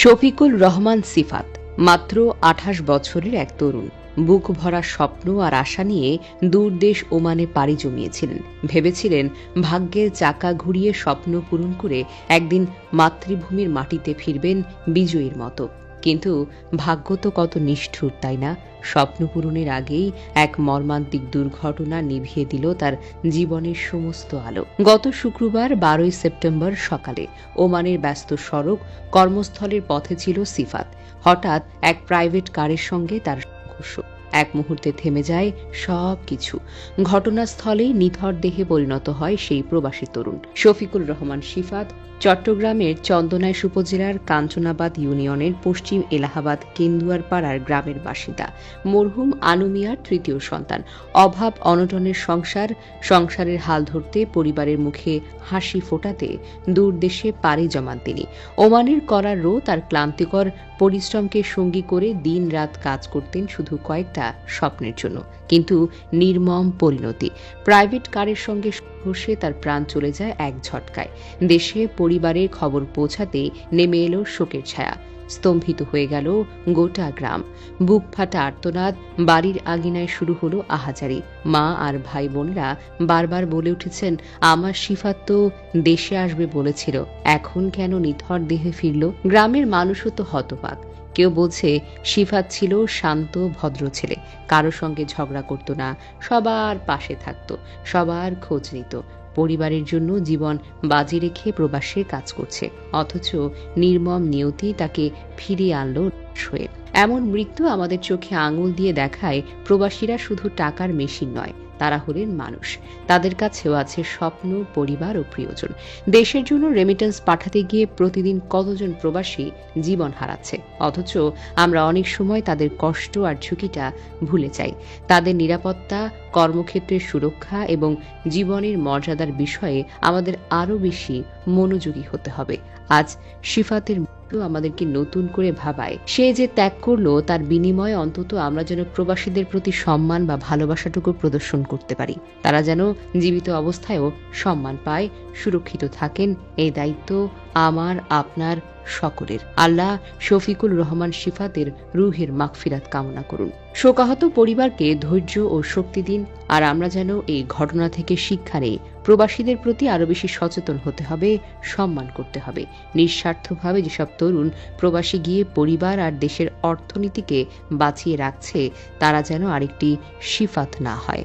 শফিকুল রহমান সিফাত, মাত্র আঠাশ বছরের এক তরুণ। বুক ভরা স্বপ্ন আর আশা নিয়ে দূর দেশ ওমানে পাড়ি জমিয়েছিলেন। ভেবেছিলেন ভাগ্যের চাকা ঘুরিয়ে স্বপ্ন পূরণ করে একদিন মাতৃভূমির মাটিতে ফিরবেন বিজয়ীর মতো। কিন্তু ভাগ্য তো কত নিষ্ঠুর, তাই না? স্বপ্ন পূরণের আগেই এক মর্মান্তিক দুর্ঘটনা নিভিয়ে দিল তার জীবনের সমস্ত আলো। গত শুক্রবার বারোই সেপ্টেম্বর সকালে ওমানের ব্যস্ত সড়ক কর্মস্থলের পথে ছিল সিফাত। হঠাৎ এক প্রাইভেট কারের সঙ্গে তার সংঘর্ষ। এক মুহূর্তে থেমে যায় সব কিছু ঘটনাস্থলেই নিথর দেহে পরিণত হয় সেই প্রবাসী তরুণ। শফিকুল রহমান সিফাত চট্টগ্রামের চন্দনাইশ উপজেলার কাঞ্চনাবাদ ইউনিয়নের পশ্চিম এলাহাবাদ কেন্দুয়ার পাড়ার গ্রামের বাসিন্দা। মরহুম আনুমিয়ার তৃতীয় সন্তান। অভাব, অনটনের সংসার, সংসারের হাল ধরতে পরিবারের মুখে হাসি ফোটাতে দূর দেশে পাড়ি জমান তিনি। ওমানের করার রো তার ক্লান্তিকর পরিশ্রমকে সঙ্গী করে দিন রাত কাজ করতেন শুধু কয়েকটা স্বপ্নের জন্য। কিন্তু নির্মম পরিণতি। প্রাইভেট কারের সঙ্গে ঘষে তার প্রাণ চলে যায় এক ঝটকায়। দেশে পরিবারের খবর পৌঁছাতে নেমে এলো শোকের ছায়া। স্তম্ভিত হয়ে গেল গোটা গ্রাম। বুক ফাটা আর্তনাদ বাড়ির আগিনায় শুরু হলো আহাজারি মা আর ভাই বোনরা বারবার বলে উঠেছেন, আমার সিফাত তো দেশে আসবে বলেছিল, এখন কেন নিথর দেহে ফিরল? গ্রামের মানুষও তো হতবাক। কেউ বলছে সিফাত ছিল শান্ত, ভদ্র ছেলে, কারও সঙ্গে ঝগড়া করতো না, সবার পাশে থাকতো, সবার খোঁজ নিত পরিবারের জন্য জীবন বাজি রেখে প্রবাসে কাজ করছে। অথচ নির্মম নিয়তি তাকে ফিরিয়ে আনল এমন মৃত্যু আমাদের চোখে আঙুল দিয়ে দেখায় প্রবাসীরা শুধু টাকার মেশিন নয় তারা হলেন মানুষ। তাদের কাছেও আছে স্বপ্ন, পরিবার ও প্রিয়জন। দেশের জন্য রেমিটেন্স পাঠাতে গিয়ে প্রতিদিন কতজন প্রবাসী জীবন হারাচ্ছে? অথচ আমরা অনেক সময় তাদের কষ্ট আর ঝুঁকিটা ভুলে যাই। তাদের নিরাপত্তা, কর্মক্ষেত্রের সুরক্ষা এবং জীবনের মর্যাদার বিষয়ে আমাদের আরও বেশি মনোযোগী হতে হবে। আজ সিফাতের মৃত্যু আমাদেরকে নতুন করে ভাবায়। সে যে ত্যাগ করল, তার বিনিময়ে অন্তত আমরা যেন প্রবাসীদের প্রতি সম্মান বা ভালোবাসাটুকু প্রদর্শন করতে পারি। তারা যেন জীবিত অবস্থায়ও সম্মান পায়, সুরক্ষিত থাকেন, এই দায়িত্ব আমার, আপনার, সকলের। আল্লাহ শফিকুল রহমান সিফাতের রুহের মাগফিরাত কামনা করুন। শোকাহত পরিবারকে ধৈর্য ও শক্তি দিন, আর আমরা যেন এই ঘটনা থেকে শিক্ষা নেই প্রবাসীদের প্রতি আরও বেশি সচেতন হতে হবে, সম্মান করতে হবে। নিঃস্বার্থভাবে যেসব তরুণ প্রবাসী গিয়ে পরিবার আর দেশের অর্থনীতিকে বাঁচিয়ে রাখছে, তারা যেন আরেকটি সিফাত না হয়।